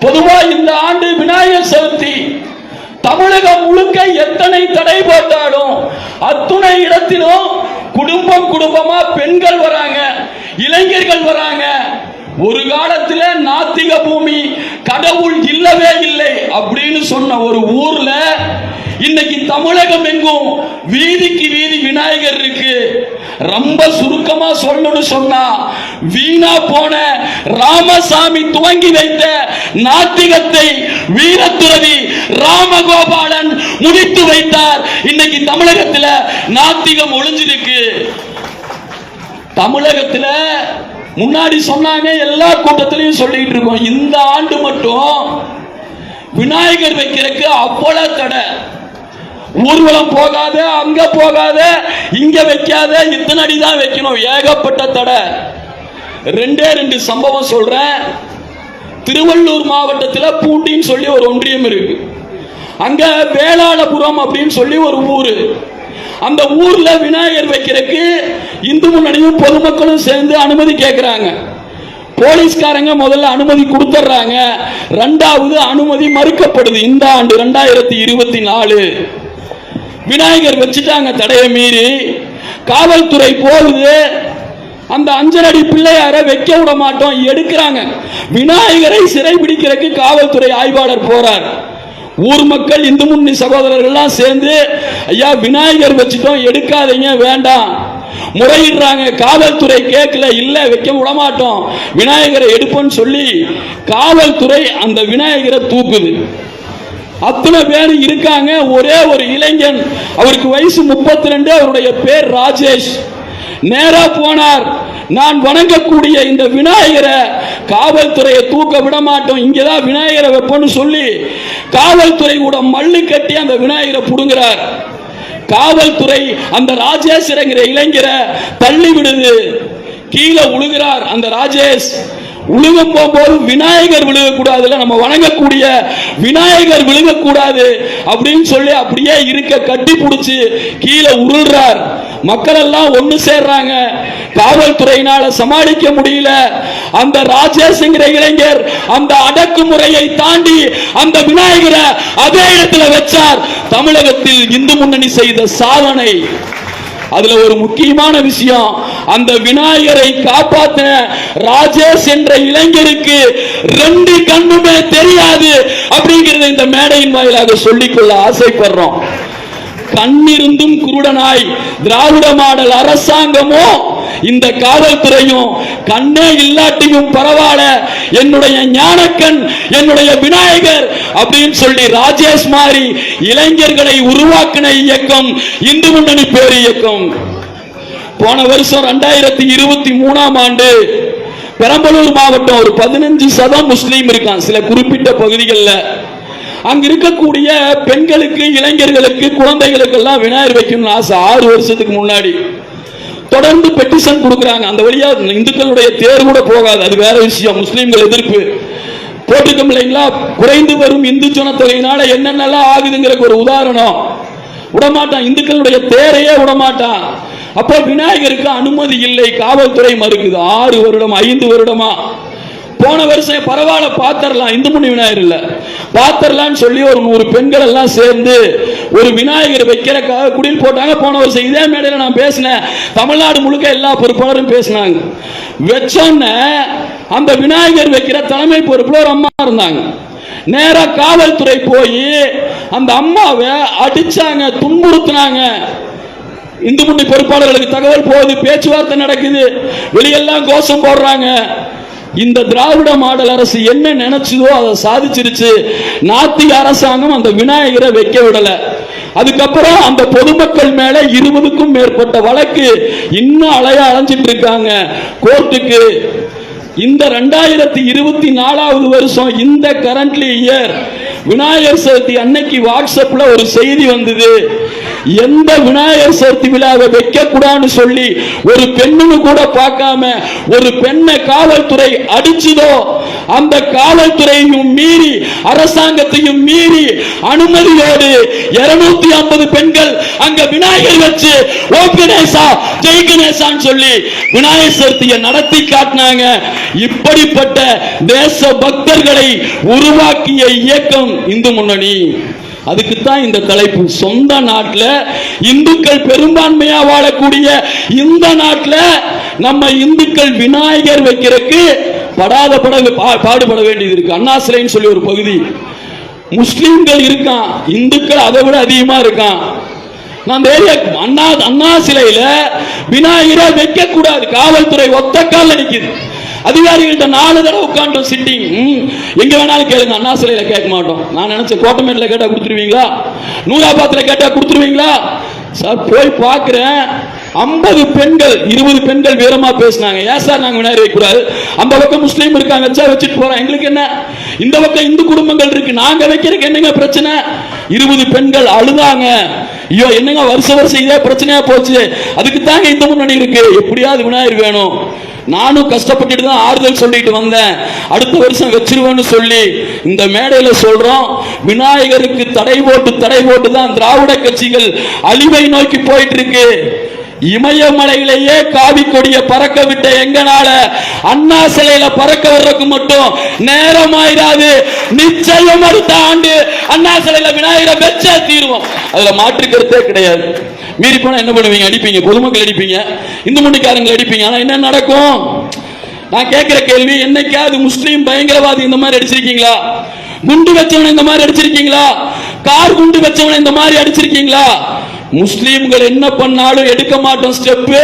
பொதுவா இந்த ஆண்டு விநாயகர் சதுர்த்தி தமிழகம் முழுக்க எத்தனை தடை போட்டாலும் அத்துணை இடத்திலும் குடும்பம் குடும்பமா பெண்கள் வராங்க இளைஞர்கள் வராங்க. ஒரு காலத்துல நாத்திக பூமி கடவுள் இல்லவே இல்லை அப்படின்னு சொன்ன ஒரு ஊர்ல இன்னைக்கு தமிழகம் எங்கும் வீதிக்கு வீதி விநாயகர் இருக்கு. ரொம்ப சுருக்கமா சொல்லணும்னு சொன்னா வீணா போன ராமசாமி துவங்கி வைத்த நாத்திகத்தை வீரத்துறவி ராமகோபாலன் முடித்து வைத்தார். இன்னைக்கு தமிழகத்துல நாத்திகம் ஒளிஞ்சிருக்கு. தமிழகத்துல முன்னாடி சொன்னாங்க எல்லா கூட்டத்திலையும் சொல்லிட்டு இருக்கோம். இந்த ஆண்டு மட்டும் விநாயகர் வைக்கிறதுக்கு அவ்வளவு தடை. ஊர்வலம் போகாத அங்க போகாத இங்க வைக்காத இத்தனை அடி தான் வைக்கணும். ஏகப்பட்ட தடை. ரெண்டே ரெண்டு சம்பவம் சொல்றேன். திருவள்ளூர் மாவட்டத்தில் பூண்டின்னு சொல்லி ஒரு ஒன்றியம் இருக்கு. அங்க வேளாளபுரம் அப்படின்னு சொல்லி ஒரு ஊரு. அந்த ஊர்ல விநாயகர் வைக்கிறதுக்கு இந்து முன்னணியும் பொதுமக்களும் சேர்ந்து அனுமதி கேட்கிறாங்க போலீஸ்காரங்க முதல்ல அனுமதி கொடுத்துட்றாங்க ரெண்டாவது அனுமதி மறுக்கப்படுது. இந்த ஆண்டு ரெண்டாயிரத்தி இருபத்தி நாலு. விநாயகர் வச்சுட்டாங்க தடையை மீறி. காவல்துறை போகுது. அந்த அஞ்சலடி பிள்ளையார வைக்க விட மாட்டோம் எடுக்கிறாங்க. விநாயகரை சிறைபிடிக்கிறதுக்கு காவல்துறை ஆய்வாளர் போறார். ஊர் மக்கள் இந்து முன்னி சகோதரர்கள்லாம் சேர்ந்து ஐயா விநாயகர் வச்சுட்டோம் எடுக்காதீங்க வேண்டாம். முறையிடுறாங்க. காவல்துறை கேட்கல இல்ல வைக்க விடமாட்டோம். விநாயகரை எடுப்போம்னு சொல்லி காவல்துறை அந்த விநாயகரை தூக்குது. அத்தனை பேர் இருக்காங்க. ஒரே ஒரு இளைஞன் அவருக்கு வயசு முப்பத்தி ரெண்டு அவருடைய பேர் ராஜேஷ். நேரா போனார். நான் வணங்கக்கூடிய இந்த விநாயகரை காவல்துறையை தூக்க விட மாட்டோம் இங்கேதான் விநாயகரை வைப்போம்னு சொல்லி காவல்துறை கூட மல்லு கட்டி அந்த விநாயகரை புடுங்குறார். காவல்துறை அந்த ராஜேஸ்வரங்கிற இளைஞரை தள்ளி விடுது. கீழே உழுகிறார் அந்த ராஜேஷ். விழுக போகும்போது விநாயகர் விழுகக்கூடாதுல நம்ம வணங்கக்கூடிய விநாயகர் விழுகக்கூடாது அப்படின்னு சொல்லி அப்படியே இருக்க கட்டி பிடிச்சி கீழே உருள்றார். மக்கள் எல்லாம் ஒண்ணு சேர்றாங்க. காவல்துறையினால சமாளிக்க முடியல. அந்த ராஜேஷ்ங்கிற இளைஞர் அந்த அடக்குமுறையை தாண்டி அந்த விநாயகரை அதே இடத்துல வச்சார். தமிழகத்தில் இந்து முன்னணி செய்த சாதனை. அதுல ஒரு முக்கியமான விஷயம். அந்த விநாயகரை காப்பாத்தின ராஜேஷ் என்ற இளைஞருக்கு ரெண்டு கண்ணுமே தெரியாது அப்படிங்கறத இந்த மேடையின் வாயிலாக சொல்லிக்கொள்ள ஆசைப்படுறோம். கண்ணிருந்தும் குருடனாய் திராவிட மாடல் அரசாங்கமோ இந்த காவல்துறையும் கண்ணே இல்லாட்டியும் பரவாயில்ல. என்னுடைய ஞானக்கண் என்னுடைய விநாயகர் அப்படின்னு சொல்லி ராஜேஷ் மாதிரி இளைஞர்களை உருவாக்கின இயக்கம் இந்து முன்னணி பேர் இயக்கம். போன வருஷம் ரெண்டாயிரத்தி இருபத்தி மூணாம் ஆண்டு பெரம்பலூர் மாவட்டம் ஒரு பதினஞ்சு சதம் முஸ்லீம் இருக்கான் சில குறிப்பிட்ட பகுதிகளில். அங்க இருக்கக்கூடிய பெண்களுக்கு இளைஞர்களுக்கு குழந்தைகளுக்கு எல்லாம் விநாயகர் வைக்கணும்னு ஆசை ஆறு வருஷத்துக்கு முன்னாடி. தொடர்ந்து பெட்டிஷன் கொடுக்குறாங்க. அந்த வழியா இந்துக்களுடைய தேர் கூட போகாது. அது வேற விஷயம். முஸ்லீம்கள் எதிர்ப்பு. போட்டுக்கோம் இல்லைங்களா? குறைந்து வரும் இந்து ஜனத்தொகையினால என்னென்னலாம் ஆகுதுங்கிற ஒரு உதாரணம். விடமாட்டான். இந்துக்களுடைய தேரையே விடமாட்டான். அப்போ விநாயகருக்கு அனுமதி இல்லை. காவல்துறை மறுக்குது. ஆறு வருடம் ஐந்து வருடமா? போன வருஷம் பரவாயில்ல பாத்திரலாம். இந்து முனி விநாயகர் இல்ல. பாத்திரலாம்னு சொல்லி ஒரு நூறு பெண்கள் எல்லாம் சேர்ந்து ஒரு விநாயகர் வைக்கிறக்காக குடில் போட்டாங்க. போன வருஷம் இதே மேடையில் நான் பேசினேன். தமிழ்நாடு முழுக்க எல்லா பொறுப்பாளரும் பேசினாங்க. வச்சோன்ன அந்த விநாயகர் வைக்கிற தலைமை பொறுப்புல ஒரு அம்மா இருந்தாங்க. நேரா காவல்துறை போய் அந்த அம்மாவை அடிச்சாங்க துன்புறுத்தினாங்க. இந்து முன்னி பொறுப்பாளர்களுக்கு தகவல் போகுது பேச்சுவார்த்தை நடக்குது. வெளியெல்லாம் கோஷம் போடுறாங்க. இந்த திராவிட மாடல் அரசு என்ன நினைச்சதோ அதை சாதிச்சிருச்சு. நாத்திக அரசாங்கம் அந்த விநாயகரை வைக்க விடல. அதுக்கப்புறம் அந்த பொதுமக்கள் மேல இருபதுக்கும் மேற்பட்ட வழக்கு இன்னும் அலைய அலைஞ்சிட்டு இருக்காங்க. கோர்ட்டுக்கு இந்த ரெண்டாயிரத்தி இருபத்தி நாலாவது வருஷம் இந்த கரண்ட்லி இயர் விநாயகர் சதுர்த்தி அன்னைக்கு வாட்ஸ்அப்ல ஒரு செய்தி வந்தது. எந்த விநாயகர் சதுர்த்தி விழாவை வைக்க கூடாதுன்னு சொல்லி ஒரு பெண்ணுன்னு கூட பார்க்காம ஒரு பெண்ணை காவல்துறை அடிச்சதோ அந்த காவல்துறையையும் மீறி அரசாங்கத்தையும் மீறி அனுமதியோடு இருநூத்தி ஐம்பது பெண்கள் அங்க விநாயகர் வச்சு ஓ கணேசா ஜெய் கணேசான்னு சொல்லி விநாயகர் சதுர்த்தியை நடத்தி காட்டினாங்க. இப்படிப்பட்ட தேச பக்தர்களை உருவாக்கிய இயக்கம் இந்து முன்னணி. அதுக்குத்தான் இந்த தலைப்பு. சொந்த நாட்டில் இந்துக்கள் பெரும்பான்மையா வாழக்கூடிய இந்த நாட்டில் நம்ம இந்துக்கள் விநாயகர் வைக்கிறதுக்கு படாத பட பா- பாடுபட வேண்டியது இருக்கு. அண்ணா சிலைன்னு சொல்லி ஒரு பகுதி. முஸ்லிம்கள் இருக்கான். இந்துக்கள் அதை விட அதிகமா இருக்கான். நான் அந்த ஏரியா அண்ணா அண்ணா சிலையில விநாயகரை வைக்க கூடாது காவல்துறை ஒத்த கால நிக்குது. அதிகாரிகள்ட்ட நாலு தடவை உட்காந்துட்டோம் சிட்டிங் எங்க வேணாலும் கேளுங்க அண்ணா சிலையில கேட்க மாட்டோம். நான் நினைச்ச கோட்டமேட்டில் கேட்டா கொடுத்துருவீங்களா? நூலாபாத்துல கேட்டா கொடுத்துருவீங்களா? சார் போய் பார்க்குறேன். ஐம்பது பெண்கள் இருபது பெண்கள் வீரமா பேசினாங்க. ஏன் சார் நாங்க விநாயகர் வைக்கூடாது அந்த பக்கம் முஸ்லீம் இருக்காங்க. வச்சா வச்சுட்டு போறோம் எங்களுக்கு என்ன? இந்த பக்கம் இந்து குடும்பங்கள் இருக்கு. நாங்க வைக்கிறதுக்கு என்னங்க பிரச்சனை? இருபது பெண்கள் அழுதாங்க. ஐயோ என்னங்க வருஷ வருஷம் இதே பிரச்சனையா போச்சு? அதுக்கு தாங்க இந்த முன்னாடி இருக்கு. எப்படியாவது விநாயகர் வேணும். நானும் கஷ்டப்பட்டுட்டு தான் ஆறுதல் சொல்லிட்டு வந்தேன். அடுத்த வருஷம் வச்சிருவேன்னு சொல்லி இந்த மேடையில சொல்றோம். விநாயகருக்கு தடை போட்டு தடை போட்டு தான் திராவிட கட்சிகள் அழிவை நோக்கி போயிட்டு இருக்கு. இமயமலையிலேயே காவி கொடிய பறக்க விட்ட எங்கனால அண்ணா சிலையில பறக்க வர்றதுக்கு மட்டும் நேரம் ஆயிடாது நிச்சயம் அடுத்த ஆண்டு அண்ணா சிலையில விநாயகரை வச்சா தீருவோம். அதுல மாற்று கருத்தே கிடையாது. மீறி போனா என்ன பண்ணுவீங்க? அடிப்பீங்க. பொதுமக்கள் அடிப்பீங்க. இந்து மணிக்காரங்க அடிப்பீங்க. ஆனா என்ன நடக்கும்? நான் கேட்கிற கேள்வி என்னைக்காவது முஸ்லீம் பயங்கரவாதி இந்த மாதிரி அடிச்சிருக்கீங்களா? குண்டு வச்சவனை இந்த மாதிரி அடிச்சிருக்கீங்களா? கார் குண்டு வச்சவனை இந்த மாதிரி அடிச்சிருக்கீங்களா? முஸ்லீம்கள் என்ன பண்ணாலும் எடுக்க மாட்டோம் ஸ்டெப்பு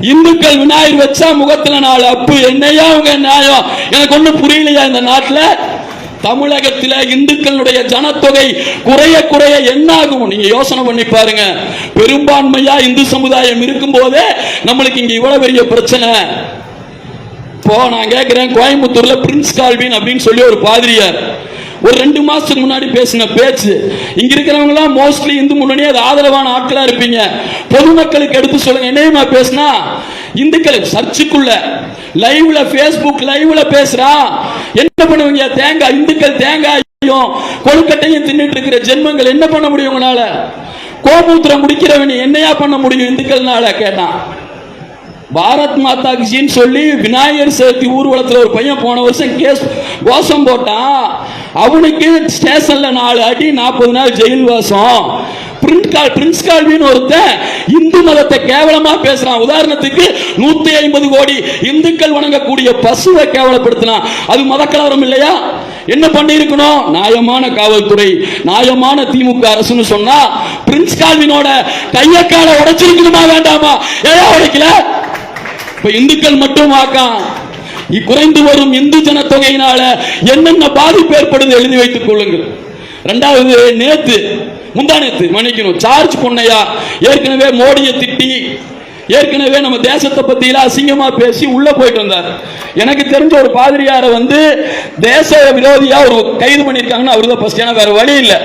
இந்துக்கள் விநாயகர் வச்சா முகத்துல நாலு அப்பு. என்னையா அவங்க நியாயம்? எனக்கு ஒன்றும் புரியலையா இந்த நாட்டுல? தமிழகத்தில் இந்துக்களுடைய ஜனத்தொகை குறைய குறைய என்ன ஆகும் நீங்க யோசனை பண்ணி பாருங்க. பெரும்பான்மையா இந்து சமுதாயம் இருக்கும் போதே நம்மளுக்கு இங்க இவ்வளவு பெரிய பிரச்சனை. இப்போ நான் கேட்கிறேன் கோயம்புத்தூர்ல பிரின்ஸ் கால்வின் அப்படின்னு சொல்லி ஒரு பாதிரியார். ஒரு ரெண்டு மாசத்துக்கு முன்னாடி பேசின பேச்சு. இங்க இருக்கிறவங்க எல்லாம் மோஸ்ட்லி இந்து முன்னணி அது ஆதரவான ஆட்களா இருப்பீங்க. பொதுமக்களுக்கு எடுத்து சொல்லுங்க என்னையுமா பேசினா? இந்துக்களுக்கு சர்ச்சுக்குள்ள லைவ்ல ஃபேஸ்புக் லைவ்ல பேசுறா. என்ன பண்ணுவீங்க? தேங்காய் இந்துக்கள் தேங்காயும் கொழுக்கட்டையும் தின்னுட்டு இருக்கிற ஜென்மங்கள் என்ன பண்ண முடியும் உங்களால? கோமூத்திரம் குடிக்கிறவன் என்னையா பண்ண முடியும் இந்துக்கள்னால கேட்டான் பாரத் மாதா கிஜின்னு சொல்லி விநாயகர் சதுர்த்தி ஊர்வலத்தில் ஒரு பையன் போன வருஷம் கேஸ் கோஷம் போட்டான். அவனுக்கு ஸ்டேஷன்ல நாலு அடி நாற்பது நாள் ஜெயில் வாசம். பிரின்ஸ் கால்வின்னு ஒருத்தன் இந்து மதத்தை கேவலமா பேசுறான். உதாரணத்துக்கு நூத்தி ஐம்பது கோடி இந்துக்கள் வணங்கக்கூடிய பசுவை கேவலப்படுத்தினான். அது மதக்கலவரம் இல்லையா? என்ன பண்ணி இருக்கணும் நியாயமான காவல்துறை நியாயமான திமுக அரசுன்னு சொன்னா பிரின்ஸ் கால்வினோட கையக்கால உடைச்சிருக்கணுமா வேண்டாமா? ஏன் உடைக்கல? இப்ப இந்துக்கள் மட்டும் வாக்கான். குறைந்து வரும் இந்து ஜனத்தொகையினால என்னென்ன பாதிப்பு ஏற்படுது எழுதி வைத்துக் கொள்ளுங்கள். ரெண்டாவது நேத்து முந்தா நேத்து மன்னிக்கணும் சார்ஜ் பொன்னையா ஏற்கனவே மோடியை திட்டி ஏற்கனவே நம்ம தேசத்தை பத்தியில அசிங்கமா பேசி உள்ள போயிட்டு வந்தார். எனக்கு தெரிஞ்ச ஒரு பாதிரியாரை வந்து தேச விரோதியா ஒரு கைது பண்ணிருக்காங்கன்னு அவரு தான் ஃபர்ஸ்ட் ஏன்னா வேற வழி இல்லை.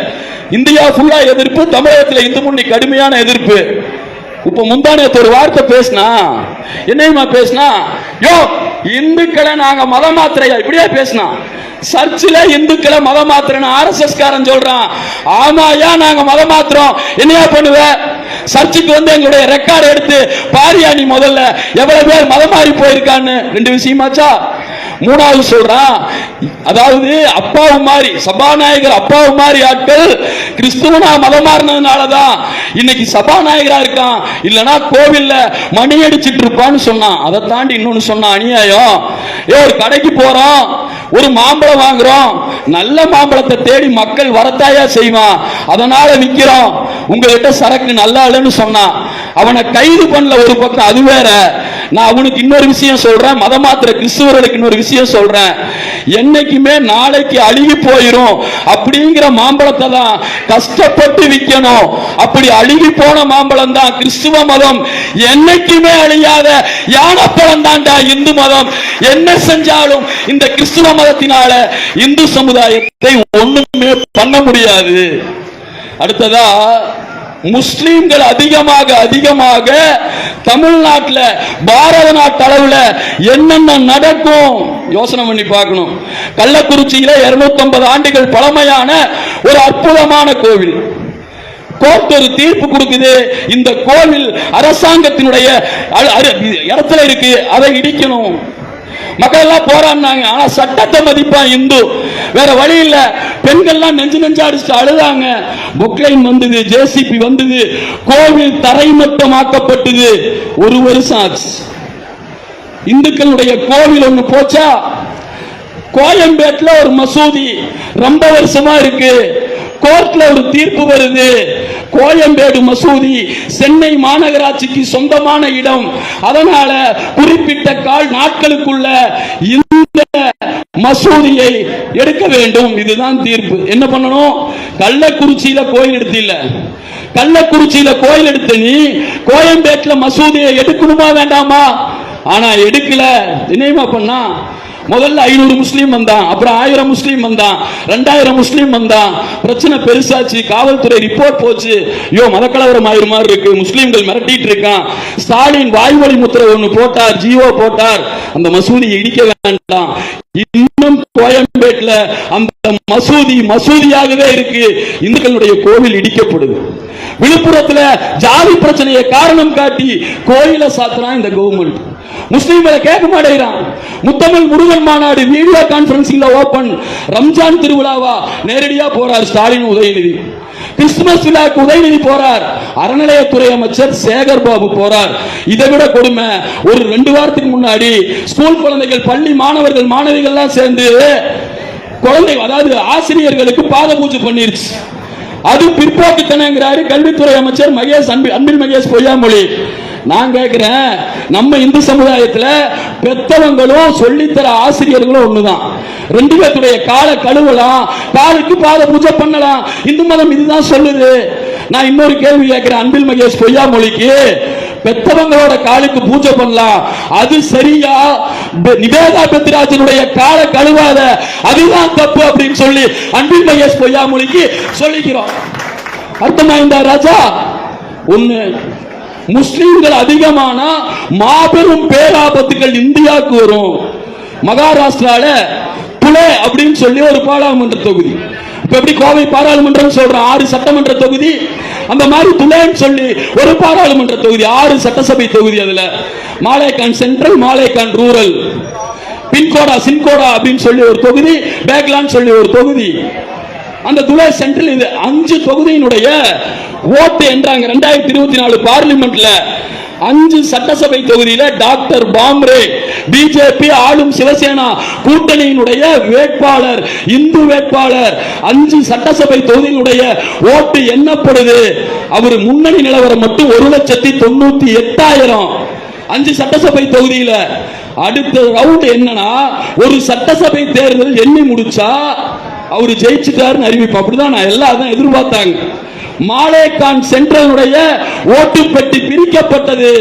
இந்தியா ஃபுல்லா எதிர்ப்பு தமிழகத்துல இந்து முன்னி கடுமையான எதிர்ப்பு. இப்ப முந்தானத்து ஒரு வார்த்தை பேசினா என்னையுமா பேசினா யோ இந்துக்களை நாங்க மத மாத்திரையா இப்படியே பேசினா. சர்ச்சில் இந்துக்களை மத மாத்திரன்னு ஆர்எஸ்எஸ் காரன் சொல்றான். ஆமாயா நாங்க மத மாத்திரம் என்னையா பண்ணுவ? சர்ச்சுக்கு வந்து எங்களுடைய ரெக்கார்டு எடுத்து பாரியா நீ முதல்ல எவ்வளவு பேர் மதம் மாறி போயிருக்கான்னு? ரெண்டு விஷயமாச்சா? மூணாவது சொல்றான் அதாவது அப்பாவு மாதிரி சபாநாயகர் அப்பாவு மாதிரி ஆட்கள் கிறிஸ்துவனா மதம் மாறினதுனாலதான் இன்னைக்கு சபாநாயகரா இருக்கான். இல்லனா கோவில்ல மணி அடிச்சிட்டு இருப்பான்னு சொன்னான். அதை தாண்டி இன்னொன்னு சொன்னான் அநியாயம். ஏ ஒரு கடைக்கு போறோம் ஒரு மாம்பழம் வாங்குறோம் நல்ல மாம்பழத்தை தேடி மக்கள் வரத்தாயா செய்வான். அதனால விற்கிறோம் உங்ககிட்ட சரக்கு நல்லா இல்லைன்னு சொன்னான். அவனை கைது பண்ணல ஒரு பக்கம் அது வேற. நான் அவனுக்கு இன்னொரு விஷயம் சொல்றேன். மதமாத்திர கிறிஸ்துவர்களுக்கு இன்னொரு விஷயம் சொல்றேன். என்னைக்குமே நாளைக்கு அழுகி போயிரும். அப்படிங்கிற மாம்பழத்தை தான் கஷ்டப்பட்டு விற்கணும். அப்படி அழுகி போன மாம்பழம் தான் கிறிஸ்துவ மதம். என்னைக்குமே அழியாத யானப்பழம் தான்டா இந்து மதம். என்ன செஞ்சாலும் இந்த கிறிஸ்துவ மதத்தினால இந்து சமுதாயத்தை ஒண்ணுமே பண்ண முடியாது. அடுத்ததா முஸ்லீம்கள் அதிகமாக அதிகமாக தமிழ்நாட்டில் பாரத நாட்டு அளவில் என்னென்ன நடக்கும்? யோசனை பண்ணி பார்க்கணும். கள்ளக்குறிச்சியில 250 ஆண்டுகள் பழமையான ஒரு அற்புதமான கோவில். கோர்ட் ஒரு தீர்ப்பு கொடுக்குது. இந்த கோவில் அரசாங்கத்தினுடைய அ- அரு- இடத்துல இருக்கு. அதை இடிக்கணும். மக்கள் எல்லாம் போராடினாங்க. ஆனா சட்டத்தை மதிப்பான் இந்து. வேற வழி இல்ல. பெண்கள்லாம் நெஞ்சு நெஞ்சு அடிச்சுட்டு அழுதாங்க. புக்லைன் வந்தது ஜேசிபி வந்தது. கோவில் தரைமட்டமாக்கப்பட்டது ஒரு வருஷம் ஆச்சு. இந்துக்களுடைய கோவில் ஒண்ணு போச்சா? கோயம்பேட்டில் ஒரு மசூதி. ரொம்ப வருஷமா இருக்கு. கோர்ட்ல ஒரு தீர்ப்பு வருது. கோயம்பேடு மசூதி சென்னை மாநகராட்சிக்கு சொந்தமான இடம். அதனால குறிப்பிட்ட கால் நாட்களுக்குள்ள இந்த மசூதியை எடுக்க வேண்டும். இதுதான் தீர்ப்பு. என்ன பண்ணணும்? கள்ளக்குறிச்சியில கோயில் எடுத்து இல்ல கள்ளக்குறிச்சியில கோயில் எடுத்த நீ கோயம்பேட்டுல மசூதியை எடுக்கணுமா வேண்டாமா? ஆனா எடுக்கல. நினைவா பண்ணா முதல்ல ஐநூறு முஸ்லீம் வந்தான் அப்புறம் ஆயிரம் முஸ்லீம் வந்தான் ரெண்டாயிரம் முஸ்லீம் வந்தான். பிரச்சனை பெருசாச்சு காவல்துறை ரிப்போர்ட் போச்சு. ஐயோ மதக்கலவரம் ஆயிரம் மாதிரி இருக்கு முஸ்லீம்கள் மிரட்டிட்டு இருக்கான். ஸ்டாலின் வாய்மொழி முத்திரை ஒன்று போட்டார் ஜியோ போட்டார். அந்த மசூதியை இடிக்க வேண்டாம். இன்னும் கோயம்பேட்டில் அந்த மசூதி மசூதியாகவே இருக்கு. இந்துக்களுடைய கோவில் இடிக்கப்படுது. விழுப்புரத்துல ஜாதி பிரச்சனையை காரணம் காட்டி கோயிலை சாத்துறான் இந்த கவர்மெண்ட் முஸ்லீம்களை கேட்க மாட்டேங்கிறான். முத்தமிழ் முருகன் மாநாடு வீடியோ கான்பரன்சிங்ல ஓபன் ரம்ஜான் திருவிழாவா நேரடியா போறார் ஸ்டாலின் உதயநிதி. கிறிஸ்துமஸ் விழாக்கு உதயநிதி போறார். அறநிலையத்துறை அமைச்சர் சேகர் பாபு போறார். இதை விட கொடுமை ஒரு ரெண்டு வாரத்துக்கு முன்னாடி ஸ்கூல் குழந்தைகள் பள்ளி மாணவர்கள் மாணவிகள்லாம் சேர்ந்து குழந்தை அதாவது ஆசிரியர்களுக்கு பாத பூஜை பண்ணிருச்சு. அது பிற்போக்குத்தனங்கிறாரு கல்வித்துறை அமைச்சர் மகேஷ் அன்பில் மகேஷ் பொய்யாமொழி. நான் கேட்கிறேன் நம்ம இந்து சமுதாயத்தில் பெத்தவங்களும் சொல்லித்தர ஆசிரியர்களும் ஒண்ணுதான். ரெண்டு பேர்த்துடைய காலை கழுவலாம் காலுக்கு பாத பூஜை பண்ணலாம். இந்து மதம் இதுதான் சொல்லுது. நான் இன்னொரு கேள்வி கேட்கிறேன் அன்பில் மகேஷ் பொய்யா மொழிக்கு பெத்தவங்களோட காலுக்கு பூஜை பண்ணலாம். அது சரியா? நிவேதா பெத்ராஜனுடைய காலை கழுவாத அதுதான் தப்பு அப்படின்னு சொல்லி அன்பில் மகேஷ் பொய்யாமொழிக்கு சொல்லிக்கிறோம். அர்த்தமாயிருந்தா ராஜா? ஒன்னு முஸ்லிம்கள் அதிகமானா மாபெரும் பேராபத்துகள் இந்தியாவுக்கு வரும். மகாராஷ்டிரால புலே அப்படின்னு சொல்லி ஒரு பாராளுமன்ற தொகுதி. இப்ப எப்படி கோவை பாராளுமன்றம் சொல்றோம் ஆறு சட்டமன்ற தொகுதி? அந்த மாதிரி துலேன்னு சொல்லி ஒரு பாராளுமன்ற தொகுதி ஆறு சட்டசபை தொகுதி அதுல. மாலேகான் சென்ட்ரல் மாலேகான் ரூரல் பின்கோடா சின்கோடா அப்படின்னு சொல்லி ஒரு தொகுதி பேக்லான்னு சொல்லி ஒரு தொகுதி. அந்த துளை சென்ட்ரல் இது அஞ்சு தொகுதியினுடைய ஓட்டு என்றாங்க. ரெண்டாயிரத்தி இருபத்தி நாலு பார்லிமெண்ட்ல அஞ்சு சட்டசபை தொகுதியில டாக்டர் பாம்ரே பிஜேபி ஆளும் சிவசேனா கூட்டணியினுடைய வேட்பாளர் இந்து வேட்பாளர் அஞ்சு சட்டசபை தொகுதியினுடைய ஓட்டு என்னப்படுது அவர் முன்னணி நிலவரம் மட்டும் ஒரு லட்சத்தி தொண்ணூத்தி எட்டாயிரம். அஞ்சு சட்டசபை தொகுதியில அடுத்த ரவுண்ட் என்னன்னா ஒரு சட்டசபை தேர்தல் எண்ணி முடிச்சா அவர் ஜெயிச்சுட்டாருன்னு அறிவிப்பு. அப்படிதான் நான் எல்லாம் அதான் எதிர்பார்த்தாங்க. மாலேகான் சென்ட்ரலுடைய ஓட்டு பெட்டி பிரிக்கப்பட்டது.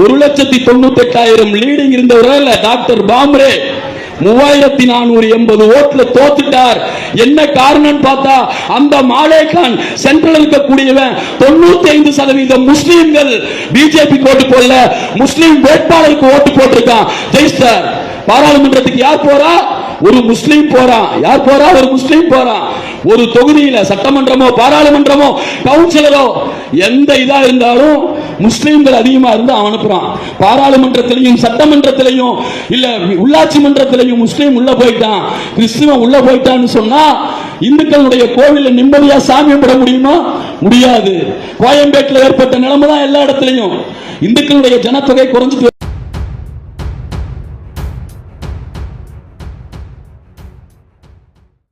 ஒரு லட்சத்தி தொண்ணூத்தி எட்டாயிரம் லீடிங் இருந்தவர் டாக்டர் பாம்ரே? மூவாயிரத்தி நானூறு எண்பது ஓட்டுல தோத்துட்டார். என்ன காரணம் பார்த்தா அந்த மாலேகான் சென்ட்ரல் இருக்கக்கூடியவன் தொண்ணூத்தி ஐந்து சதவீதம் முஸ்லீம்கள் பிஜேபி ஓட்டு போடல. முஸ்லீம் வேட்பாளருக்கு ஓட்டு போட்டிருக்கான். ஜெயிஸ்டர் பாராளுமன்றத்துக்கு யார் போறா? ஒரு முஸ்லீம் போறான் யார் போறா? ஒரு முஸ்லீம் போறான் ஒரு தொகுதியில சட்டமன்றமோ பாராளுமன்றமோ கவுன்சிலரோ எந்த இதா இருந்தாலும் முஸ்லீம்கள் அதிகமா இருந்து அவன் அனுப்புறான். பாராளுமன்றத்திலையும் சட்டமன்றத்திலையும் இல்ல உள்ளாட்சி மன்றத்திலையும் முஸ்லீம் உள்ள போயிட்டான். கிறிஸ்துவன் உள்ள போயிட்டான்னு சொன்னா இந்துக்களுடைய கோவில நிம்மதியா சாமி கும்பிட முடியுமா? முடியாது. கோயம்பேட்டில் ஏற்பட்ட நிலைமை தான் எல்லா இடத்துலையும். இந்துக்களுடைய ஜனத்தொகை குறைஞ்சிட்டு